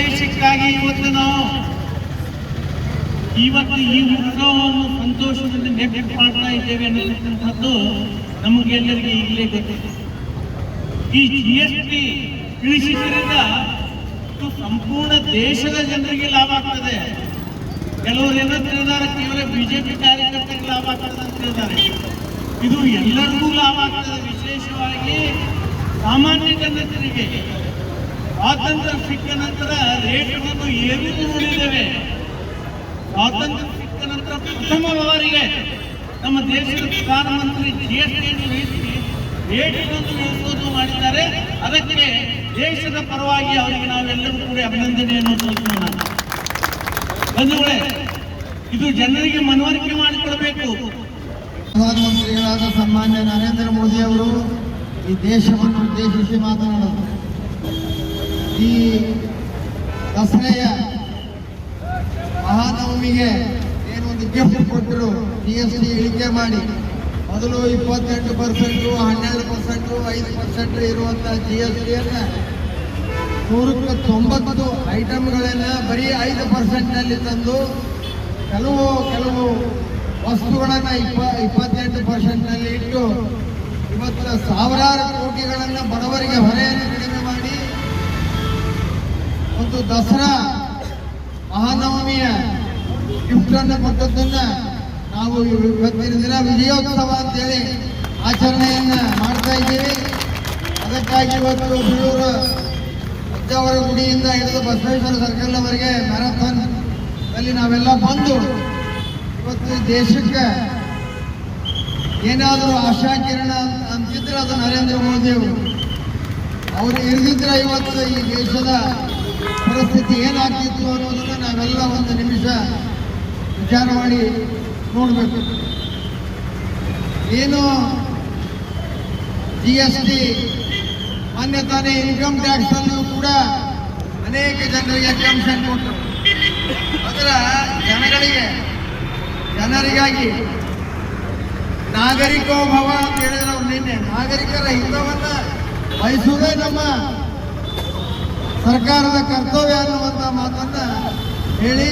ಅದಕ್ಕಾಗಿ ಇವತ್ತು ನಾವು ಇವತ್ತು ಈ ಉತ್ಸವವನ್ನು ಸಂತೋಷದಿಂದ ನೆಟ್ ಮಾಡ್ತಾ ಇದ್ದೇವೆ ಅನ್ನತಕ್ಕಂಥದ್ದು ನಮಗೆಲ್ಲರಿಗೆ ಈಗಲೇ ಗೊತ್ತಿದೆ. ಈ ಜಿ ಎಸ್ ಟಿ ಇಳಿಸಿದ್ದರಿಂದ ಸಂಪೂರ್ಣ ದೇಶದ ಜನರಿಗೆ ಲಾಭ ಆಗ್ತದೆ. ಕೆಲವರು ಏನೋ ತಿಳಿದಾರೆ ಕೇವಲ ಬಿಜೆಪಿ ಕಾರ್ಯಕರ್ತರಿಗೆ ಲಾಭ ಆಗ್ತದೆ ಅಂತ ಹೇಳಿದ್ದಾರೆ. ಇದು ಎಲ್ಲರಿಗೂ ಲಾಭ ಆಗ್ತದೆ. ವಿಶೇಷವಾಗಿ ಸಾಮಾನ್ಯ ಜನರಿಗೆ ಸ್ವಾತಂತ್ರ್ಯ ಸಿಕ್ಕ ನಂತರ ರೇಟ್ಗಳನ್ನು ಏನೂ ನೋಡಿದ್ದೇವೆ ಸ್ವಾತಂತ್ರ್ಯ ಸಿಕ್ಕ ನಂತರ ಪ್ರಥಮ ಬಾರಿಗೆ ನಮ್ಮ ದೇಶದ ಪ್ರಧಾನಮಂತ್ರಿ ಜಿ ಎಸ್ ಟಿ ಇಳಿಸಿ ರೇಟ್ಗಳನ್ನು ಇಳಿಸೋದು ಮಾಡಿದ್ದಾರೆ. ಅದಕ್ಕೆ ದೇಶದ ಪರವಾಗಿ ಅವರಿಗೆ ನಾವೆಲ್ಲರೂ ಕೂಡ ಅಭಿನಂದನೆಯನ್ನು ಸಲ್ಲಿಸೋಣ. ಬಂಧುಗಳೇ, ಇದು ಜನರಿಗೆ ಮನವರಿಕೆ ಮಾಡಿಕೊಡಬೇಕು ಪ್ರಧಾನಮಂತ್ರಿಗಳಾದ ಸನ್ಮಾನ್ಯ ನರೇಂದ್ರ ಮೋದಿ ಅವರು ಈ ದೇಶವನ್ನು ಉದ್ದೇಶಿಸಿ ಮಾತನಾಡೋದು. ಈ ದಸರೆಯ ಮಹಾನವಮಿಗೆ ಏನು ಒಂದು ಗಿಫ್ಟ್ ಕೊಟ್ಟರು. ಜಿ ಎಸ್ ಟಿ ಇಳಿಕೆ ಮಾಡಿ. ಮೊದಲು ಇಪ್ಪತ್ತೆಂಟು ಪರ್ಸೆಂಟು ಹನ್ನೆರಡು ಪರ್ಸೆಂಟು ಐದು ಪರ್ಸೆಂಟ್ ಇರುವಂಥ ಜಿ ಎಸ್ ಟಿಯನ್ನು ನೂರಕ್ಕೆ ತೊಂಬತ್ತು ಐಟಮ್ಗಳನ್ನು ಬರೀ ಐದು ಪರ್ಸೆಂಟ್ನಲ್ಲಿ ತಂದು ಕೆಲವು ಕೆಲವು ವಸ್ತುಗಳನ್ನು ಇಪ್ಪ, ಇಪ್ಪತ್ತೆಂಟು ಪರ್ಸೆಂಟ್ನಲ್ಲಿ ಇಟ್ಟು ಇವತ್ತು ಸಾವಿರಾರು ಕೋಟಿಗಳನ್ನು ಬಡವರಿಗೆ ಹೊರೆಯನ್ನು ದಸರಾ, ಮಹಾನವಮಿಯ ಗಿಫ್ಟನ್ನು ಪಟ್ಟದ್ದನ್ನ ನಾವು ಇವತ್ತಿನ ದಿನ ವಿಜಯೋತ್ಸವ ಅಂತೇಳಿ ಆಚರಣೆಯನ್ನು ಮಾಡ್ತಾ ಇದ್ದೀವಿ. ಅದಕ್ಕಾಗಿ ಇವತ್ತು ಬೀಳೂರು ಅಜ್ಜವರ ಗುಡಿಯಿಂದ ಹಿಡಿದು ಬಸವೇಶ್ವರ ಸರ್ಕಲ್ವರೆಗೆ ಮ್ಯಾರಥಾನ್ ಅಲ್ಲಿ ನಾವೆಲ್ಲ ಬಂದು ಇವತ್ತು ದೇಶಕ್ಕೆ ಏನಾದರೂ ಆಶಾಕಿರಣ ಅಂತ ಅಂತಿದ್ರೆ ಅದು ನರೇಂದ್ರ ಮೋದಿ ಅವರು. ಅವರು ಇರದಿದ್ರೆ ಇವತ್ತು ಈ ದೇಶದ ಪರಿಸ್ಥಿತಿ ಏನಾಗ್ತಿತ್ತು ಅನ್ನೋದನ್ನ ನಾವೆಲ್ಲ ಒಂದು ನಿಮಿಷ ವಿಚಾರ ಮಾಡಿ ನೋಡಬೇಕು. ಏನು ಜಿ ಎಸ್ ಟಿ ಮಾನ್ಯ ತಾನೇ ಇನ್ಕಮ್ ಟ್ಯಾಕ್ಸ್ ಅಲ್ಲೂ ಕೂಡ ಅನೇಕ ಜನರಿಗೆ ಎಕ್ಸಂಪ್ಷನ್ ಕೊಟ್ಟರು ಅದರ ಜನಗಳಿಗೆ, ಜನರಿಗಾಗಿ ನಾಗರಿಕೋಭವ ಅಂತ ಹೇಳಿದ್ರೆ ಅವ್ರು ನಿನ್ನೆ. ನಾಗರಿಕರ ಹಿತವನ್ನ ಬಯಸುವುದೇ ನಮ್ಮ ಸರ್ಕಾರದ ಕರ್ತವ್ಯ ಅನ್ನುವಂಥ ಮಾತನ್ನ ಹೇಳಿ